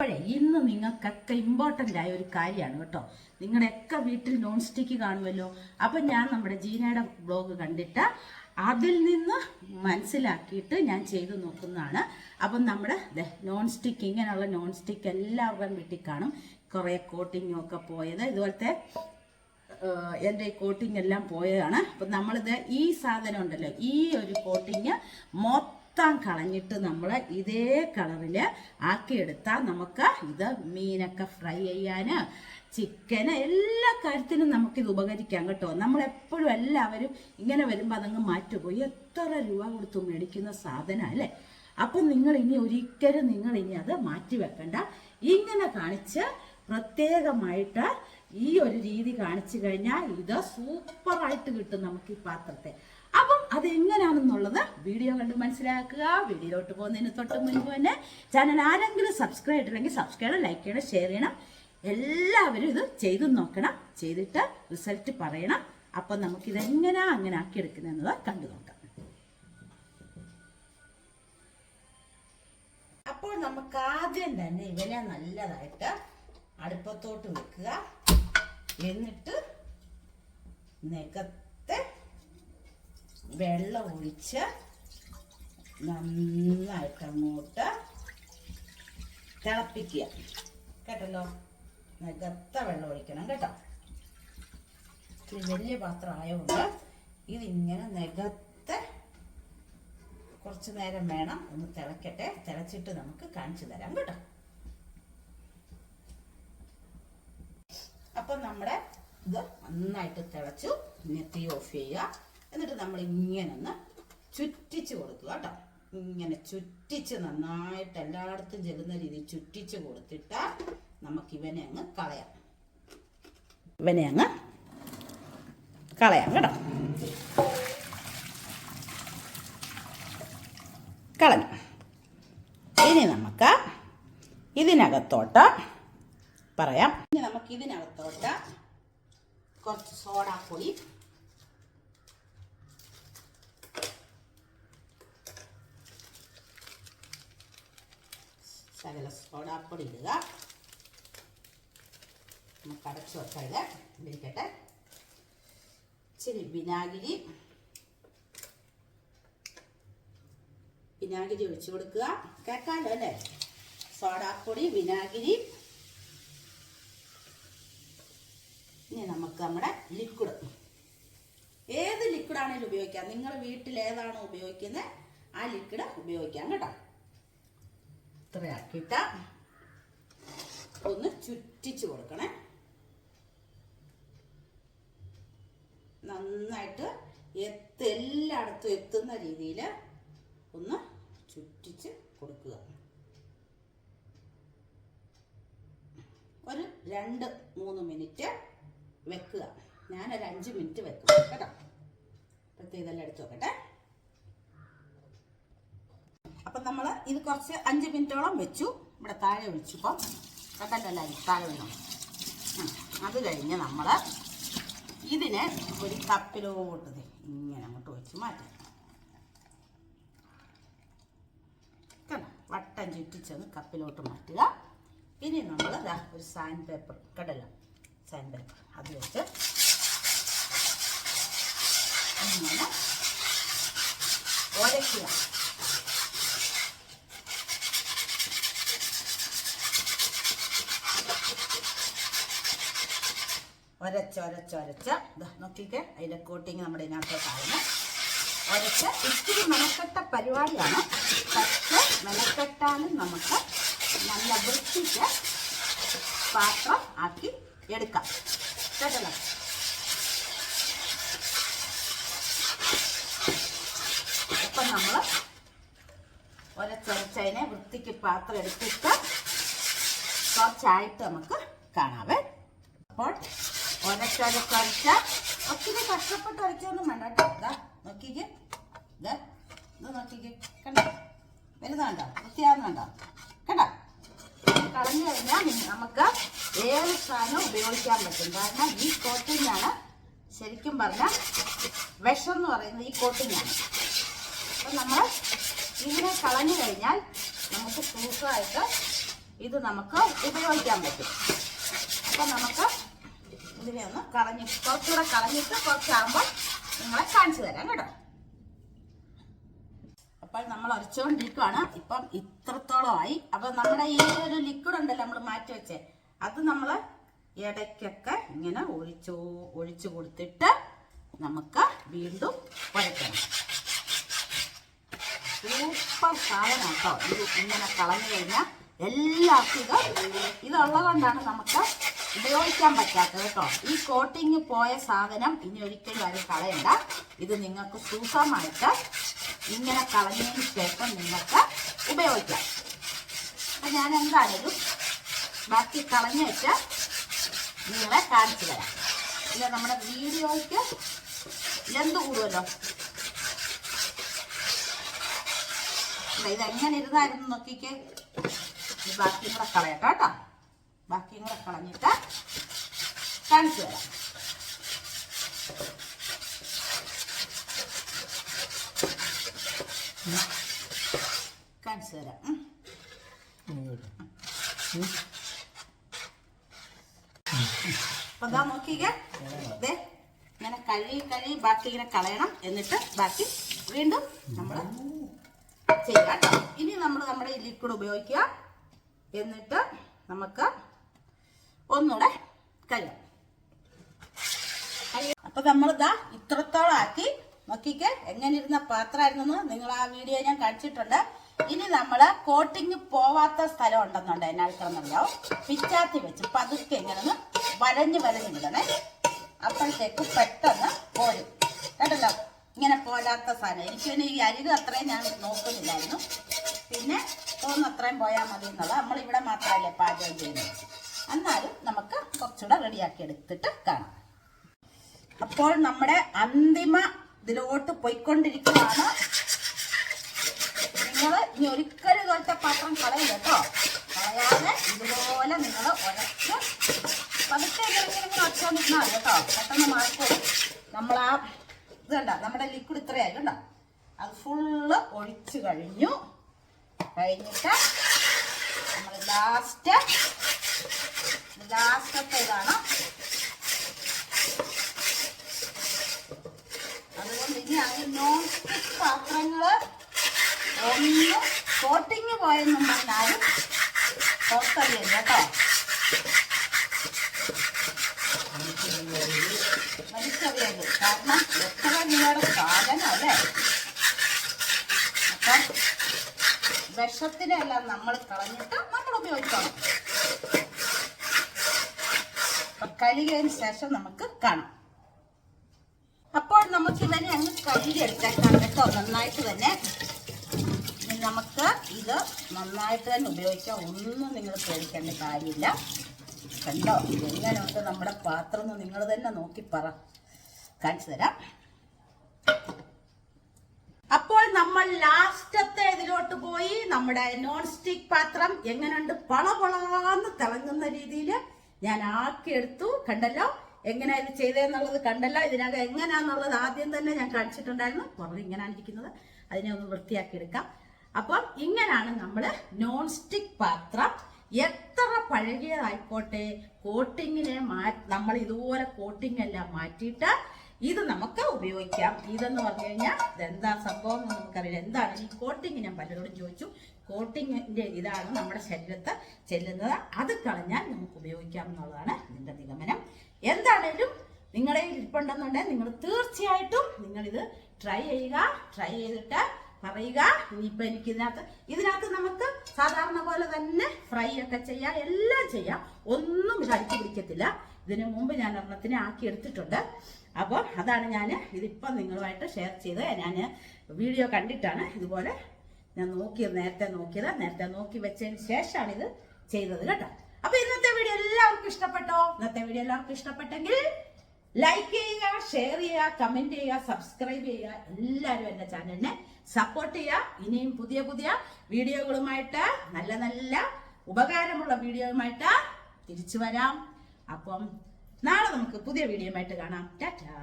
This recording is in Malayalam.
അപ്പോഴേ ഇന്ന് നിങ്ങൾക്കൊക്കെ ഇമ്പോർട്ടന്റ് ആയ ഒരു കാര്യമാണ് കേട്ടോ. നിങ്ങളുടെയൊക്കെ വീട്ടിൽ നോൺ സ്റ്റിക്ക് കാണുമല്ലോ. അപ്പം ഞാൻ നമ്മുടെ ജീനയുടെ ബ്ലോഗ് കണ്ടിട്ട് അതിൽ നിന്ന് മനസ്സിലാക്കിയിട്ട് ഞാൻ ചെയ്തു നോക്കുന്നതാണ്. അപ്പം നമ്മുടെ നോൺ സ്റ്റിക്ക് ഇങ്ങനെയുള്ള നോൺ സ്റ്റിക്ക് എല്ലാവരുടെയും വീട്ടിൽ കാണും കുറേ കോട്ടിങ്ങും ഒക്കെ പോയത്. ഇതുപോലത്തെ എന്റെ ഈ കോട്ടിങ് എല്ലാം പോയതാണ്. അപ്പം നമ്മളിത് ഈ സാധനം ഉണ്ടല്ലോ ഈ ഒരു കോട്ടിങ് മൊത്തം കളഞ്ഞിട്ട് നമ്മൾ ഇതേ കളറിൽ ആക്കിയെടുത്താൽ നമുക്ക് ഇത് മീനൊക്കെ ഫ്രൈ ചെയ്യാൻ ചിക്കന് എല്ലാ കാര്യത്തിനും നമുക്കിത് ഉപകരിക്കാം കേട്ടോ. നമ്മളെപ്പോഴും എല്ലാവരും ഇങ്ങനെ വരുമ്പോൾ അതങ്ങ് മാറ്റുപോയി. എത്ര രൂപ കൊടുത്ത് മേടിക്കുന്ന സാധനം അല്ലേ? അപ്പം നിങ്ങൾ ഇനി ഒരിക്കലും നിങ്ങൾ ഇനി അത് മാറ്റി വെക്കണ്ട. ഇങ്ങനെ കാണിച്ച് പ്രത്യേകമായിട്ട് ഈ ഒരു രീതി കാണിച്ചു കഴിഞ്ഞാൽ ഇത് സൂപ്പറായിട്ട് കിട്ടും നമുക്ക് ഈ പാത്രത്തെ. അപ്പം അത് എങ്ങനെയാണെന്നുള്ളത് വീഡിയോ കണ്ട് മനസ്സിലാക്കുക. വീഡിയോയിലോട്ട് പോകുന്നതിന് തൊട്ട് മുൻപ് തന്നെ ചാനൽ ആരെങ്കിലും സബ്സ്ക്രൈബ് ചെയ്തിട്ടില്ലെങ്കിൽ സബ്സ്ക്രൈബ് ചെയ്യണം ലൈക്ക് ചെയ്യണം ഷെയർ ചെയ്യണം. എല്ലാവരും ഇത് ചെയ്തു നോക്കണം ചെയ്തിട്ട് റിസൾട്ട് പറയണം. അപ്പം നമുക്ക് എങ്ങനെയാ അങ്ങനെ ആക്കിയെടുക്കുന്നത് കണ്ടു നോക്കാം. അപ്പോൾ നമുക്ക് ആദ്യം തന്നെ ഇവനെ നല്ലതായിട്ട് അടുപ്പത്തോട്ട് വെക്കുക. എന്നിട്ട് നികത്തെ വെള്ളം ഒഴിച്ച് നന്നായിട്ട് അങ്ങോട്ട് തിളപ്പിക്കുക. കേട്ടല്ലോ? നികത്ത വെള്ളം ഒഴിക്കണം കേട്ടോ. ഇത്തിരി വലിയ പാത്രം ആയതുകൊണ്ട് ഇതിങ്ങനെ നികത്ത് കുറച്ച് നേരം വേണം. ഒന്ന് തിളക്കട്ടെ. തിളച്ചിട്ട് നമുക്ക് കാണിച്ചു തരാം കേട്ടോ. അപ്പം നമ്മുടെ ഇത് നന്നായിട്ട് തിളച്ചു. ഇനി തീ ഓഫ് ചെയ്യുക. എന്നിട്ട് നമ്മൾ ഇങ്ങനെ ഒന്ന് ചുറ്റിച്ച് കൊടുക്കുക കേട്ടോ. ഇങ്ങനെ ചുറ്റിച്ച് നന്നായിട്ട് എല്ലായിടത്തും ചെല്ലുന്ന രീതിയിൽ ചുറ്റിച്ച് കൊടുത്തിട്ട് നമുക്ക് ഇവനെ അങ്ങ് കളയാം. ഇവനെ അങ്ങ് കളയാം കേട്ടോ. കളഞ്ഞു. ഇനി നമുക്ക് ഇതിനകത്തോട്ട് പറയാം. ഇനി നമുക്ക് ഇതിനകത്തോട്ട് കുറച്ച് സോഡാപ്പൊടി ശകല സോഡാപ്പൊടി ഇടുക. നമുക്ക് അടച്ചു ഇത്. ഇരിക്കട്ടെ. ഇച്ചിരി വിനാഗിരി. വിനാഗിരി ഒഴിച്ചു കൊടുക്കുക. കേൾക്കാമല്ലോ അല്ലേ? സോഡാപ്പൊടി വിനാഗിരി. ഇനി നമുക്ക് നമ്മുടെ ലിക്വിഡ്. ഏത് ലിക്വിഡ് ആണെങ്കിലും ഉപയോഗിക്കാം. നിങ്ങൾ വീട്ടിൽ ഏതാണോ ഉപയോഗിക്കുന്നത് ആ ലിക്വിഡ് ഉപയോഗിക്കാം കേട്ടോ. ഇത്രയാക്കിയിട്ട് ഒന്ന് ചുറ്റിച്ച് കൊടുക്കണേ. നന്നായിട്ട് എത്ത് എല്ലായിടത്തും എത്തുന്ന രീതിയിൽ ഒന്ന് ചുറ്റിച്ച് കൊടുക്കുക. ഒരു രണ്ട് മൂന്ന് മിനിറ്റ് വെക്കുക. ഞാനൊരു അഞ്ച് മിനിറ്റ് വെക്കുക കേട്ടോ? അപ്പോഴത്തെ ഇതെല്ലാം എടുത്ത് വെക്കട്ടെ അപ്പം നമ്മൾ ഇത് കുറച്ച് അഞ്ച് മിനിറ്റോളം വെച്ചു. ഇവിടെ താഴെ ഒഴിച്ചു. ഇപ്പം കണ്ടല്ലോ താഴെ വീണു. അത് കഴിഞ്ഞ് നമ്മൾ ഇതിനെ ഒരു കപ്പിലോട്ട് ഇങ്ങനെ അങ്ങോട്ട് ഒഴിച്ച് മാറ്റാം. വട്ടം ചുറ്റിച്ചെന്ന് കപ്പിലോട്ട് മാറ്റുക. ഇനി നമ്മൾ ഒരു സാൻഡ് പേപ്പർ കടല സാൻഡ് പേപ്പർ അത് വെച്ച് ഇങ്ങനെ ഒരച്ച് ഒരച്ച് ഒരച്ച്. നോക്കിക്കേ. അതിന്റെ കോട്ടിങ് നമ്മുടെ ഇതിനകത്തോട്ടായിരുന്നു ഒരച്ച് ഇത്തിരി മെനക്കെട്ട പരിപാടിയാണ്. പക്ഷേ മെനക്കെട്ടാലും നമുക്ക് നല്ല വൃത്തിക്ക് പാത്രം ആക്കി എടുക്കാം. കേട്ടല്ലോ? അപ്പം നമ്മൾ ഒരച്ചൊരച്ചതിനെ വൃത്തിക്ക് പാത്രം എടുത്തിട്ട് കുറച്ചായിട്ട് നമുക്ക് കാണാവേ. അപ്പോൾ ഒരച്ചൊരച്ചൊരച്ച ഒത്തിരി കഷ്ടപ്പെട്ട് ഒരച്ചൊന്നും വേണ്ട കേട്ടോ. നോക്കിക്കേ. ഇതാ ഇത് നോക്കിക്കേ. കണ്ടോ? വലുതാണ്ടോ? വൃത്തിയാകുന്നുണ്ടോ ഇത് കളഞ്ഞു കഴിഞ്ഞാൽ നമുക്ക് ഏത് സാധനം ഉപയോഗിക്കാൻ പറ്റും. കാരണം ഈ കോട്ടിങ്ങാണ് ശരിക്കും പറഞ്ഞാൽ വിഷം എന്ന് പറയുന്നത് ഈ കോട്ടിങ്ങാണ്. അപ്പം നമ്മൾ ഇതിനെ കളഞ്ഞു കഴിഞ്ഞാൽ നമുക്ക് സൂസായിട്ട് ഇത് നമുക്ക് ഉപയോഗിക്കാൻ പറ്റും. അപ്പം നമുക്ക് ഇതിനെ ഒന്ന് കളഞ്ഞ് കുറച്ചുകൂടെ കളഞ്ഞിട്ട് കുറച്ചാകുമ്പോൾ നിങ്ങളെ കാണിച്ചു തരാം കേട്ടോ. അപ്പോൾ നമ്മൾ അരച്ചുകൊണ്ടിരിക്കുവാണ്. ഇപ്പം ഇത്രത്തോളമായി അപ്പം നമ്മുടെ ഈ ഒരു ലിക്വിഡ് ഉണ്ടല്ലോ നമ്മൾ മാറ്റി വെച്ചേ അത് നമ്മൾ ഇടയ്ക്കൊക്കെ ഇങ്ങനെ ഒഴിച്ചു ഒഴിച്ചു കൊടുത്തിട്ട് നമുക്ക് വീണ്ടും കുഴക്കണം സൂപ്പർ സാധനം കേട്ടോ. ഇത് ഇങ്ങനെ കളഞ്ഞു കഴിഞ്ഞാൽ എല്ലാവർക്കും ഇത് ഇതുള്ളത് കൊണ്ടാണ് നമുക്ക് ഉപയോഗിക്കാൻ പറ്റാത്തത് കേട്ടോ. ഈ കോട്ടിങ് പോയ സാധനം ഇനി ഒരിക്കലും അത് കളയണ്ട. ഇത് നിങ്ങൾക്ക് സൂക്ഷമായിട്ട് ഇങ്ങനെ കളഞ്ഞതിന് ശേഷം നിങ്ങൾക്ക് ഉപയോഗിക്കാം. അപ്പം ഞാൻ എന്തായാലും ബാക്കി കളഞ്ഞിട്ട് നിങ്ങളെ കാണിച്ചു തരാം. ഇല്ല നമ്മുടെ വീഡിയോയ്ക്ക് ലെന്ത് കൂടുമല്ലോ ഇതെങ്ങനെ ഇരുന്നായിരുന്നു നോക്കിക്കേ. ബാക്കി കൂടെ കളയട്ടോ കേട്ടോ. ബാക്കിയും കൂടെ കളഞ്ഞിട്ട് കാണിച്ചു തരാം. കാണിച്ചു തരാം. അപ്പൊ നോക്കിക്കേ. ദേ ഇങ്ങനെ കഴുകി കഴുകി ബാക്കി ഇങ്ങനെ കളയണം. എന്നിട്ട് ബാക്കി വീണ്ടും നമ്മൾ ചെയ്യാം ഇനി നമ്മൾ നമ്മുടെ ഈ ലിക്വിഡ് ഉപയോഗിക്കുക. എന്നിട്ട് നമുക്ക് ഒന്നുകൂടെ കഴിയാം അപ്പൊ നമ്മളിതാ ഇതാ ഇത്രത്തോളം ആക്കി നോക്കിക്ക് എങ്ങനെ ഇരുന്ന പാത്രമായിരുന്നു നിങ്ങൾ ആ വീഡിയോ ഞാൻ കഴിച്ചിട്ടുണ്ട് ഇനി നമ്മൾ കോട്ടിങ് പോവാത്ത സ്ഥലം ഉണ്ടെന്നുണ്ട് എന്നാൾക്കെന്നറിയാവോ പിച്ചാത്തി വെച്ച് പതുക്കെ ഇങ്ങനെ ഒന്ന് വരഞ്ഞ് വരഞ്ഞ് വിടണേ അപ്പോഴത്തേക്ക് പെട്ടെന്ന് പോരും. കേട്ടല്ലോ? ഇങ്ങനെ പോരാത്ത സാധനം. എനിക്ക് പിന്നെ ഈ അരിത് അത്രയും ഞാൻ നോക്കുന്നില്ലായിരുന്നു. പിന്നെ തോന്നുന്നു അത്രയും പോയാൽ മതി എന്നുള്ളത്. നമ്മളിവിടെ മാത്രമല്ലേ പാചകം ചെയ്യുന്നത്. എന്നാലും നമുക്ക് കുറച്ചുകൂടെ റെഡിയാക്കി എടുത്തിട്ട് കാണാം. അപ്പോൾ നമ്മുടെ അന്തിമ ഇതിലോട്ട് പോയിക്കൊണ്ടിരിക്കുകയാണ്. നിങ്ങൾ ഇനി ഒരിക്കലും ഇതുപോലത്തെ പാത്രം കളയില്ല കേട്ടോ. കളയാതെ ഇതുപോലെ നിങ്ങൾ ഉരച്ച് പതുക്കെ വച്ചുകൊണ്ടിരുന്നാൽ മതി കേട്ടോ. പെട്ടെന്ന് മാറിക്കോളും നമ്മൾ ആ ഇത് കണ്ട? നമ്മുടെ ലിക്വിഡ് ഇത്രയായി കണ്ടോ? അത് ഫുള്ള് ഒഴിച്ച് കഴിഞ്ഞു. കഴിഞ്ഞിട്ട് നമ്മൾ ലാസ്റ്റ് ലാസ്റ്റത്തെ ഇതാണ് അതുകൊണ്ട് ഇനി അതിൽ നോൺ സ്റ്റിക് പാത്രങ്ങൾ ഒന്ന് കോട്ടിങ് പോയെന്നും പറഞ്ഞാലും പുറത്തറിയില്ല കേട്ടോ. വലിച്ചറിയരുത്. കാരണം എത്ര നിങ്ങളുടെ സാധനം അല്ലേ അപ്പം വിഷത്തിനെല്ലാം നമ്മൾ കളഞ്ഞിട്ട് നമ്മൾ ഉപയോഗിക്കണം. കഴുകിയതിന് ശേഷം നമുക്ക് കാണാം. അപ്പോൾ നമുക്ക് ഇതിനെ അങ്ങ് കഴുകിയെടുത്തേക്കാം കേട്ടോ. നന്നായിട്ട് തന്നെ നമുക്ക് ഇത് നന്നായിട്ട് തന്നെ ഉപയോഗിക്കാം. ഒന്നും നിങ്ങൾ പേടിക്കേണ്ട കാര്യമില്ല. കണ്ടോ? എങ്ങനെയുണ്ട് നമ്മുടെ പാത്രം എന്ന് നിങ്ങൾ തന്നെ നോക്കി പറ. കാണിച്ചു തരാം. അപ്പോൾ നമ്മൾ ലാസ്റ്റത്തെ ഇതിലോട്ട് പോയി. നമ്മുടെ നോൺ സ്റ്റിക് പാത്രം എങ്ങനെയുണ്ട്? പളപളാന്ന് തിളങ്ങുന്ന രീതിയിൽ ഞാൻ ആക്കിയെടുത്തു കണ്ടല്ലോ? എങ്ങനെയാ ഇത് ചെയ്തതെന്നുള്ളത് കണ്ടല്ലോ? ഇതിനകം എങ്ങനെയാന്നുള്ളത് ആദ്യം തന്നെ ഞാൻ കാണിച്ചിട്ടുണ്ടായിരുന്നു. പുറത്ത് ഇങ്ങനെയാണ് ഇരിക്കുന്നത്. അതിനെ ഒന്ന് വൃത്തിയാക്കി എടുക്കാം. അപ്പം ഇങ്ങനെയാണ് നമ്മൾ നോൺ സ്റ്റിക് പാത്രം എത്ര പഴകിയതായിക്കോട്ടെ. കോട്ടിങ്ങിനെ മാ നമ്മൾ ഇതുപോലെ കോട്ടിംഗ് എല്ലാം മാറ്റിയിട്ട് ഇത് നമുക്ക് ഉപയോഗിക്കാം. ഇതെന്ന് പറഞ്ഞു കഴിഞ്ഞാൽ ഇതെന്താ സംഭവം എന്ന് നമുക്കറിയില്ല. എന്താണ്? ഈ കോട്ടിങ് ഞാൻ പലരോടും ചോദിച്ചു. കോട്ടിങ്ങിന്റെ ഇതാണ് നമ്മുടെ ശരീരത്ത് ചെല്ലുന്നത്. അത് കളഞ്ഞാൽ നമുക്ക് ഉപയോഗിക്കാം എന്നുള്ളതാണ് ഇതിന്റെ നിഗമനം. എന്താണേലും നിങ്ങളെ ഇരിപ്പുണ്ടെന്നുണ്ടെങ്കിൽ നിങ്ങൾ തീർച്ചയായിട്ടും നിങ്ങളിത് ട്രൈ ചെയ്യുക. ട്രൈ ചെയ്തിട്ട് പറയുക. ഇനിയിപ്പോൾ എനിക്ക് ഇതിനകത്ത് ഇതിനകത്ത് നമുക്ക് സാധാരണ പോലെ തന്നെ ഫ്രൈ ഒക്കെ ചെയ്യാം. എല്ലാം ചെയ്യാം. ഒന്നും ഇത് അടിച്ചു പിടിക്കത്തില്ല. ഇതിനു മുമ്പ് ഞാൻ ഒരെണ്ണത്തിനെ ആക്കി എടുത്തിട്ടുണ്ട്. അപ്പോൾ അതാണ് ഞാൻ ഇതിപ്പം നിങ്ങളുമായിട്ട് ഷെയർ ചെയ്ത് ഞാൻ വീഡിയോ കണ്ടിട്ടാണ് ഇതുപോലെ ഞാൻ നോക്കിയത് നേരത്തെ നോക്കിയത്. നേരത്തെ നോക്കി വെച്ചതിന് ശേഷമാണ് ഇത് ചെയ്തത് കേട്ടോ. അപ്പൊ ഇന്നത്തെ വീഡിയോ എല്ലാവർക്കും ഇഷ്ടപ്പെട്ടോ? ഇന്നത്തെ വീഡിയോ എല്ലാവർക്കും ഇഷ്ടപ്പെട്ടെങ്കിൽ ലൈക്ക് ചെയ്യുക ഷെയർ ചെയ്യുക കമന്റ് ചെയ്യുക സബ്സ്ക്രൈബ് ചെയ്യുക. എല്ലാവരും എന്റെ ചാനലിനെ സപ്പോർട്ട് ചെയ്യുക. ഇനിയും പുതിയ പുതിയ വീഡിയോകളുമായിട്ട് നല്ല നല്ല ഉപകാരമുള്ള വീഡിയോയുമായിട്ട് തിരിച്ചു വരാം. അപ്പം നാളെ നമുക്ക് പുതിയ വീഡിയോ ആയിട്ട് കാണാം. ടാറ്റാ.